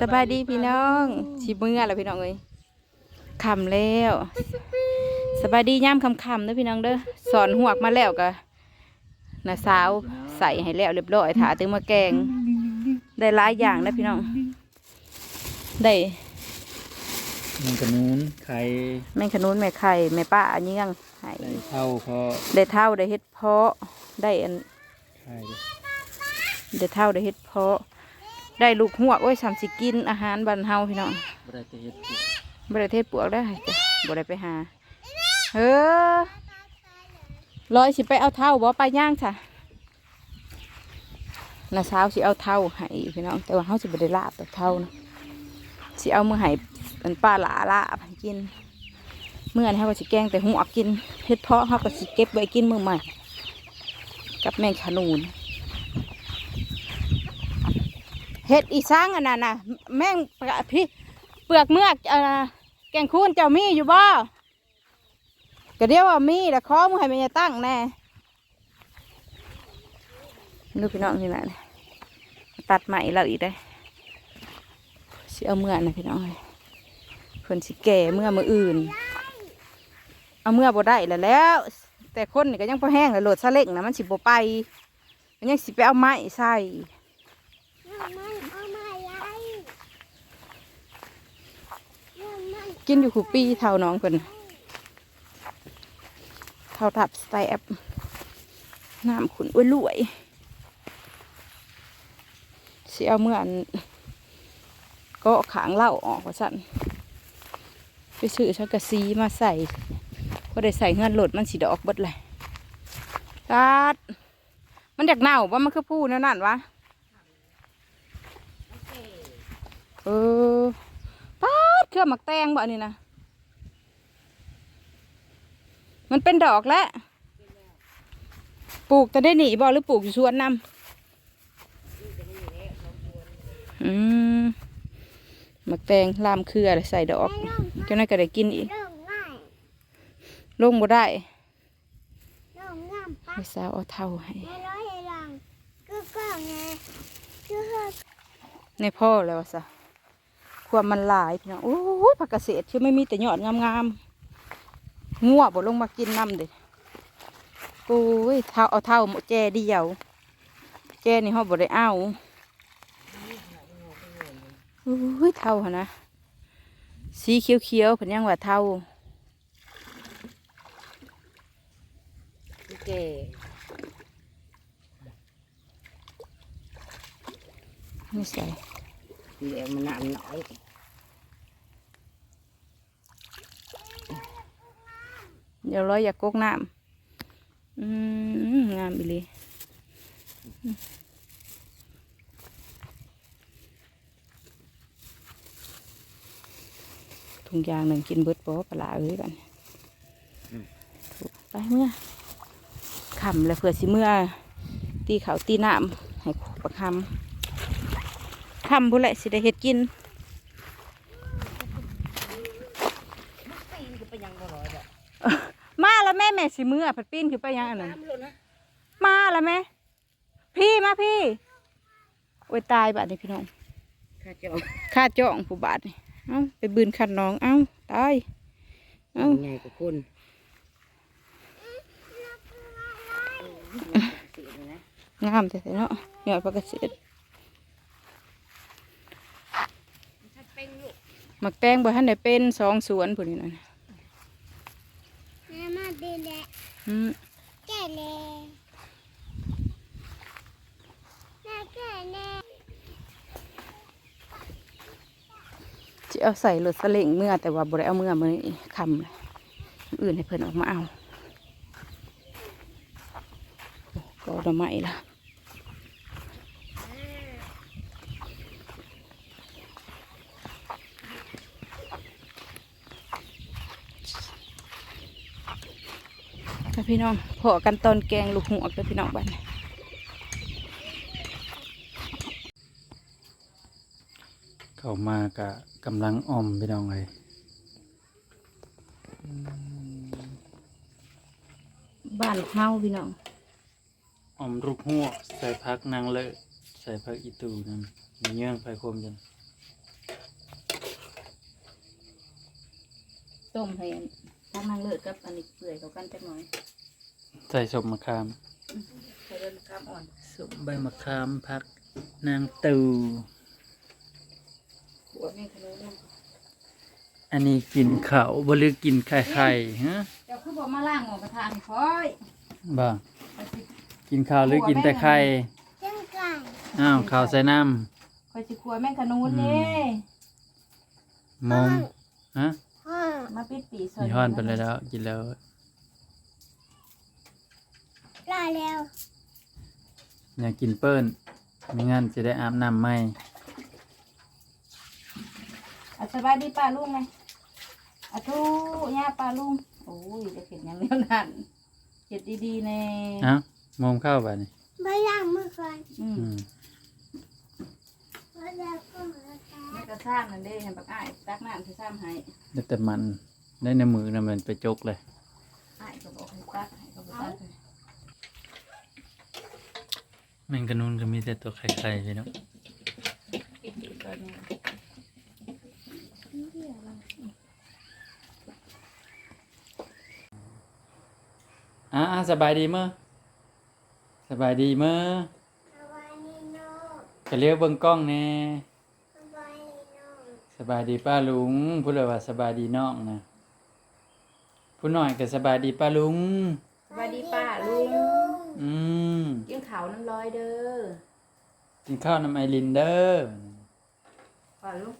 สบายดีพี่น้องชิเมื่อแล้วพี่น้องเอ้ยคำแล้วสบายดีย่ามคำคำๆเด้อพี่น้องเด้อสอนหวกมาแล้วก็น้าสาวใส่ให้แล้วเรียบร้อยถาตึงมาแกง ได้หลายอย่างนะพี่น้อง ได้มันกระนูนไข่แม่งขนุนแม่ไข่แม่ป้าอันนี้ยังให้ได้เท่าพอได้เท่าได้เฮ็ดเพาะได้อันไข่ได้เท่าได้เฮ็ดเพาะ ได้ลูกหัวกโอ้ยสามสิกินอาหารบ้านเฮาพี่น้องบได้จะเฮ็ดกินบริเทศปวกได้จ้ะบริไปหาเออร้อยสิไปเอาเท่าบ่ไปย่างจ้ะน้าสาวสิเอาเท่าให้พี่น้อง แต่ว่าเขาสิบได้ลาบแต่เท่านะสิเอามือให้เป็นป้าหลาลาบให้กิน เมื่อนี้เขาก็สิแกงแต่หัวกินเฮ็ดเพาะเขาก็สิเก็บไว้กินมือใหม่ กับแมงขนูน เฮ็ดอีสร้างอันนั้นนะแม่งพี่เปลือกเมือกอ่อแกงคูนเจ้ามีอยู่บ่ก็เดียวว่ามีแต่ข้อมือให้ม่ยายตั้งแน่ดูพี่น้องที่ไหนตัดใหม่แล้วอีกได้อสิเอเมื่อนะพี่น้องเอ้ยเพิ่นสิแก่เมื่อมืออื่น เอาเมื่อบ่ได้แล้วแล้ว แต่คนนี่ก็ยังพอแห้งเลยโหลดซาเล้งนะมันสิบ่ไป มันยังสิไปเอาไม้ใส่ เอามาเอามาไล่เอามา กินอยู่คูปีเท่าน้องเพิ่นเท่าทับสไตล์แอปน้ำขุนอ้วยรวยเสิเอาเมื่อนก็ขางเหล้าออกว่าสั่นไปซื้อชักกะซีมาใส่ก็ได้ใส่เงินโหลดมันสีดอกบดเลยตัดมันอยากเน่าว่ามันคือพูนั่นนั่นวะเออ เครือหมักแตงบ่อันนี้นะมันเป็นดอกแล้วปลูกแต่ได้หนีบ่หรือปลูกอยู่สวนนำอืมหมักแตงลามเครือใส่ดอกเจ้านั่นก็ได้กินอีกเริ่มง่ายลงบ่ได้เริ่มง่ายปะไปสาวเอาเท่าให้ในร้อเฮ้ยในพ่อแล้วซะ วามมันหลายพี่น้องโอ้ยผักเกษตรคือไม่มีแต่ยอดงามๆงัวบ่ลงมากินน้ำเด็โอ้ยเท่าเอาเท่าหมดแจเดียวแจนี่เขาบ่ได้เอาโอ้ยเท่าหนนะ สีเขียวๆเพิ่นยังว่าเท่าแก่ไม่ใส่เดี๋ยวมันน้ำน้อย เดี๋ยวร้อยอยากกกน้ำอืมงามอีหลีถุงยางหนึ่งกินเบิดปอปลาเอ้ยกันไปเมื่อขำแล้วเผื่อสิเมื่อ ตีเขาตีน้ำให้ประคำคำผู้นแหละสิได้เฮ็ดกิน ปีนก็ไปยังบ่ร้อยแบบ มา แล้วแม่แม่สิเมื่อผัดปีนขึ้นไปยังอันนั้นน้ำเลยนะมาแล้วแม่พี่มาพี่โอ้ยตายบาดนี้พี่น้องข้าเจ้าค่าจ้องผู้บาดนี่เอ้าไปบืนขันน้องเอ้าตายเอ้าใหญ่กว่าคนเสียเลยนะงามแต่เนาะยอดประกาศษตรถ้าเป็นลูกหมักแตงบ่ทันได้เป็นสองสวนผู้นี้นะแม่มาดีแหละอืมแก่เลยแม่แก่แน่จะเอาใส่รถสเล็งเมื่อแต่ว่าบ่ได้เอาเมื่อมื้อนี้คำเลยออื่นให้เพิ่นออกมาเอาก็ดอกไม้ละ ค่ะพี่น้องพอกันตอนแกงลูกหัวกับพี่น้องบ้านเข้ามากะกำลังอ่อมพี่น้องเลยบ้านเฮาพี่น้องอ่อมลูกหัวใส่พักนางเลยใใส่ผักอีตูนั่นมีเยื่องไฟโคมจันต้มให้ทั้งนางเลือดกับอันนี้เปื่อยเขากันจักหน่อย ใส่สมมะขามใส่เลือดข้ามอ่อนสมใบมะขามผักนางตูขวดนี่ขนมอันนี้กินข้าวบ่หรือกินไข่ไข่ฮะเจ้าคือบอกมาล่างหมอกระทานคอยบ่ไปสิกินข้าวหรือกินแต่ไข่จังไก่อ้าวข้าวใส่น้คอยสิครัวแม่งขนุนนี่ำมมฮะห้องมาปิดปีซมีฮ้อนไปเลยแล้วกินแล้ว รอแล้วอยากกินเปิ้นไม่งั้นจะได้อาบน้ำไหมอะสบายดีป้าลุงไงอะทูย่าป้าลุงโอ้ยจะเห็นอย่างเดียวนั่นเห็ดดีๆแน่เอ้าวมมเข้าไปนี่ไม่ล้างมือก่อนอืมอืมไม่ล้างก็มือก่อนแม่กระซ้ำนั่นเด้เห็นปักอ้ายตักน้ำที่ซ้ำให้ได้แต่มันได้ในมือนะมันไปจกเลยอ้ายก็บอกให้ตักให้ก็บอกตักให้ แมงกะนูนก็มีแต่ตัวไข่ๆพี่เนาะปิดปีก่อนเนี่ยอ่าสบายดีเมื่อสบายดีเมื่อสบายดีโน่ก็เรียกเบิ่งกล้องแน่สบายดีโน่สบายดีป้าลุงพูดเลยว่าสบายดีน้องนะผู้น้อยก็สบายดีป้าลุงสวัสดีป้าลุงอืม กินข้าวน้ำร้อยเด้อกินข้าวน้ำไอรินเด้อป้าลุง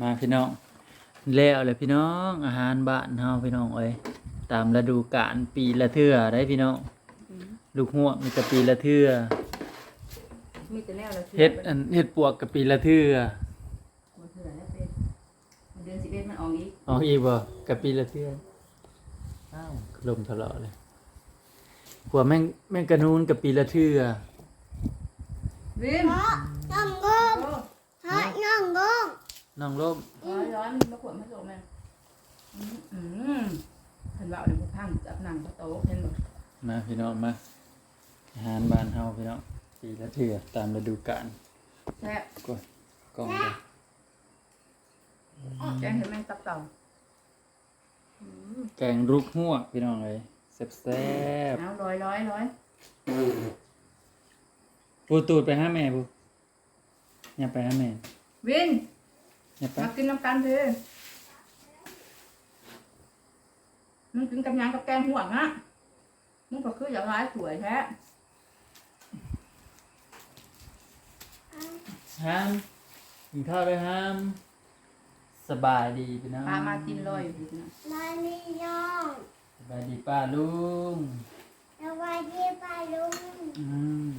มาพี่น้องแล้วเลยพี่น้องอาหารบ้านเฮาพี่น้องเอ้ยตามฤดูกาลปีละเทื่อได้พี่น้องอืมลูกหัวกมีแต่ปีละเทื่อมีแต่แนวแล้วเฮ็ดอันเฮ็ดปวกกับปีละเทื่อมันเถื่อนแล้วเป็นเดือนสิบเอ็ดมันออกอีกเอาอีกบ่กับปีละเทื่ออ้าวลมทะเลาะเลย กว่าแม่งแม่งกระนูนกับปีละเทื่อวิมเพราะน้องงงโอ้เพราะน้องงงน้องลมร้อยร้อยมันมาขวดมาโสมแม่อืมอืมเห็นว่าเดี๋ยวพวกพังจับหนังพระโต๊ะเห็นบ่มาพี่น้องมาอาหารบ้านเฮาพี่น้องปีละเทื่อตามฤดูกาลแซ่บก็กล้องเลยแกงเห็นแมงตับเต่าอืมแกงลูกหัวกพี่น้องเลย แซ่บเอาร้อยร้อยร้อยๆปูตูดไปหาแม่ปูอย่าไปหาแม่วินอย่าไปมากินน้ำกันเถอะมึงกินกับหยังกับแกงห่วงอะมึงก็คืออย่างไรสวยแท้ห้ามกินข้าวเลยห้าม สบายดีพี่น้องปลามากินลอยอยู่ดีนะ มาดีน้องส บายดีป้าลุงสบายดีป้าลุงอืม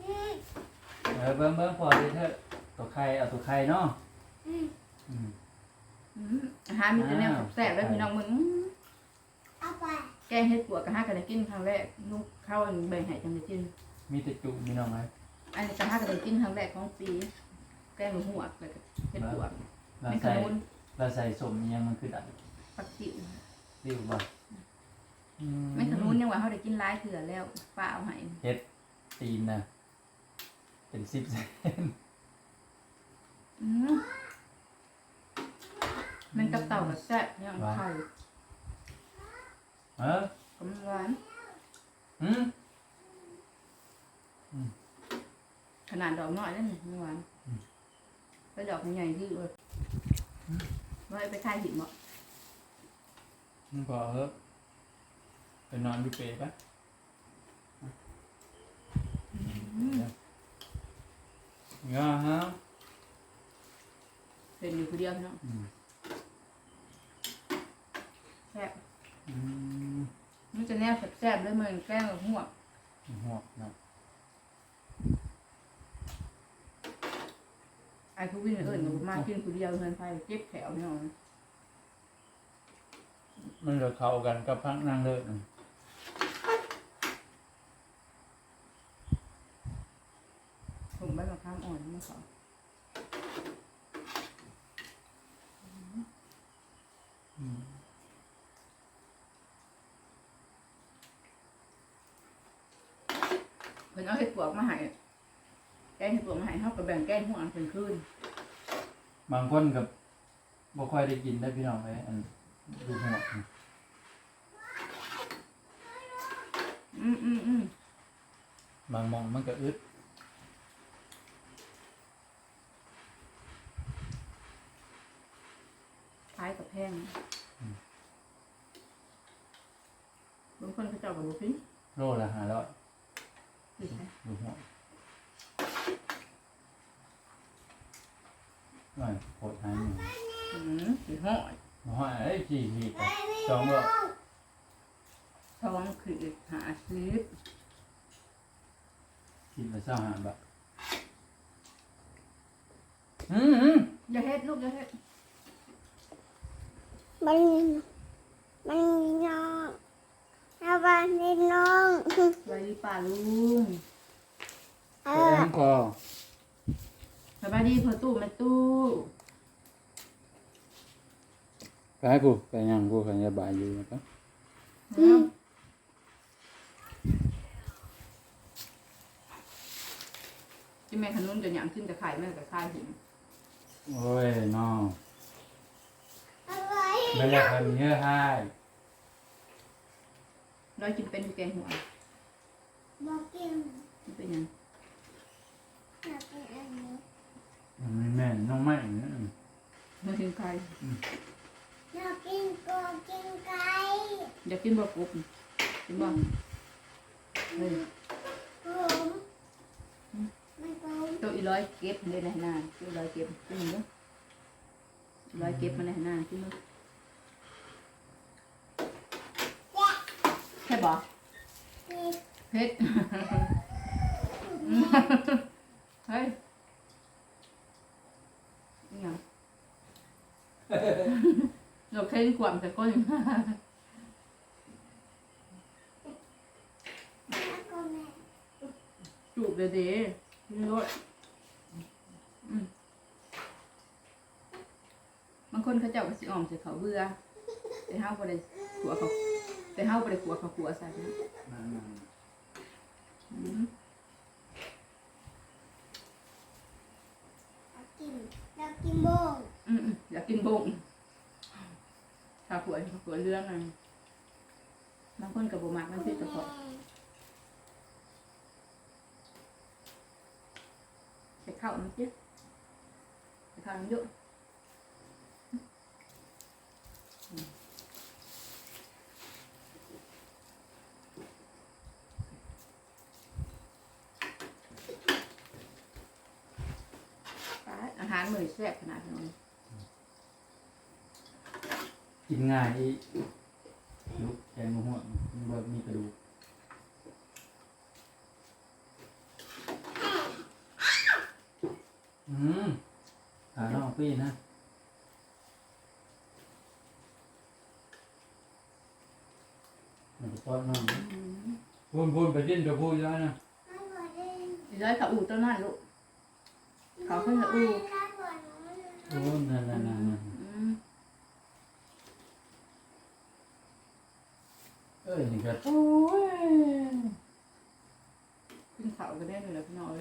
อืมเออเบิ้งเบิ้งพอดีเถอะตัวไข่เอาตัวไข่เนาะอืมอืมอืมอาหารมีแต่แนวแซ่บๆแล้วพี่น้องมึงเอาไปแกงเห็ดปวกกับห้ากันได้กินครั้งแรกลูกเข้าอันแบ่งให้จังได้กิน มีแต่จุพี่น้องไหมอันนี้กับห้ากันได้กินครั้งแรกของปีแกงหมูหัวกแล้วก็เห็ดปวกเราไม่ขใส่นุนเราใส่สมอิหยังมันคือดัดปักจิ๋ว ริ้วบ่อืไม่ขนุนยังว่าเขาได้กินหลายเถื่อแล้วป้าเอาให้เฮ็ดตีนนะเป็นสิบเซนอืมมันกับเต่ากับแซ่บเนี่ยไข่เออกำลังหวานอืมขนาดดอกน้อยนั่นนี่หวานไปดอกใหญ่ๆที่เว้ยว่าไปทายหินบ่มึง พอเออไปนอนอยู่เปรย์ปะงาฮะเป็นอยู่คนเดียวพี่น้องอืมแซ่บอืมมันจะแนวแซ่บๆเลยเหมือนแกงกับหัวกหัวเนาะไอ้ผู้วิ่งเอิญก็มากินคนเดียวเงินไฟเจ็บแถวพี่น้อง มันจะเข้ากันกับพักนั่งเลิศผมใบมะขามอ่อนมาขอเพิ่นเอาเห็ดปวกมาให้แกงเห็ดปวกมาให้เฮาก็แบ่งแกงหัวอันเป็นคืนบางคนกับบ่ค่อยได้กินได้พี่น้องเลยอันดูหัว อืมอืมอืมบางหมองมันก็อึดคล้ายกับแพงบางคนเขาเจ้าก็บ่กินโลละห้าร้อยสิใช่ดูหัวไม่โคตรหายหนึ่งอืมสิห้อยหัวไอ้จีหีบสองร้อย ท้องคือหาซื้อกินละเจ้าหาบาทอืมอืมอย่าเฮ็ดลูกอย่าเฮ็ดมันมันมีน้องแล้วบ้านมีน้องไว้ป่าลุงเอแกองคอสบายดีพอตู้แม่ตู้ไปกูไปยังกูขันยาบายอยู่นะครับ ที่แม่ขนุนจะหยามขึ้นแต่ไข่แม่แต่ไข่หินโอ้ยน้องอะไรไม่ได้ทำเยอะให้น้อยกินเป็นแกงหัวบอกกินมันเป็นหยังอยากกินอันนี้มันไม่แม่นน้องไม่เนี่ยมันกินไข่อยากกินกบกินไก่อยากกินบ่กบกินบ่เฮ้ย ผมไม่ผม ตัวอี ร้อยเก็บเลยนะหน้าตัวอีร้อยเก็บกินมึงอีร้อยเก็บมาในหน้ากินมึงใช่บ่กินเผ็ดเฮ้ยนี่หยังเราแค่ขวามแต่ก้นแล้วก็แม่จูบเดี๋ยวเดี๋ยวกินรสอืม บางคนเขาเจ้าก็สิอ่อมใส่เขาวเบื่อแต่ห้าวบ่ได้ขัวเขาแต่ห้าวบ่ได้ขัวเขาขัวใส่นะอืมอยากกินอยากกินโบงอืมอืมอยากกินบงข้าวขัวข้าวขัวเรื่องอะไรบางคนกับบ่มักมันสิกระเพาะใส่ข้าวมันจิใส่ข้าวมันเยอะ อืมไปอาหารมือแซ่บขนาดนั้กินง่ายอีลูกแกงหัวมันบ่มีกระดูกอืม หาน้องพี่นะมันก็ป้อนน้องนะพูนพูนไปดิ้นกับพูดแล้วนะไม่ไหวเลยอีร้อยเขาอู่ต้นนั่นลูกเขาขึ้นกับอู่ไม่ไหวเลยโอ้นั่นนั่นนั่นนั่นอืมเอ้ยนี่ก็โอ้ยขึ้นเขาก็ได้เลยแหละพี่น้อย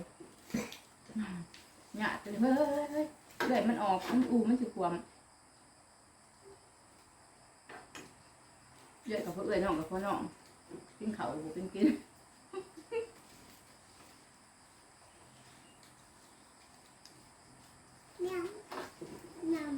หยาดจนเฮ้ยเฮ้ย เลือดมันออกมันอูมันสิความเลือดกับพ่อเอื้อยน้องกับพ่อน้องกินเขาบ่เป็นกิน เนี่ยนำ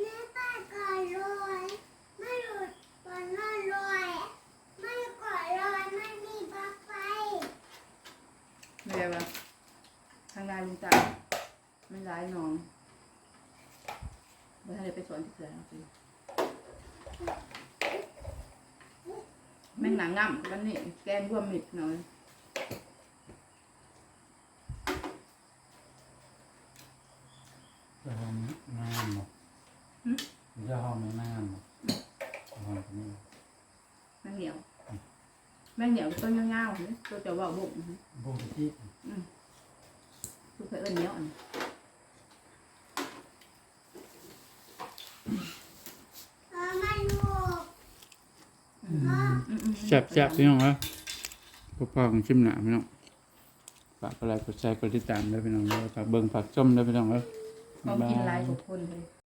แม่ป้าก่อนรวยไม่หลุดก่อนนอนรวยไม่ก่อนรวยไม่มีปลั๊กไฟ ไม่ได้ว่าทางนายลุงตาไม่ร้ายน้องไม่ให้ไปสอนที่เสือนะพี่ แม่งหนังง่ำวันนี้แกงร่วมมิดหน่อยจะห้องน้ำบ่จะห้องไม่น้ำบ่ห้องนี้แม่งเหนียวแม่งเหนียวต้นยาวๆนี่ตัวจะว่าบุกพวกที่ทุกเพื่อนเหนียวอั แซ่บแซ่บพี่น้องครับพ่อพ่อของชิมหนาพี่น้องฝากอะไรกดแชร์กดติดตามด้พี่น้องแล้วฝากเบิ่งฝากชมด้พี่น้องครับเขากินหลายคนเลย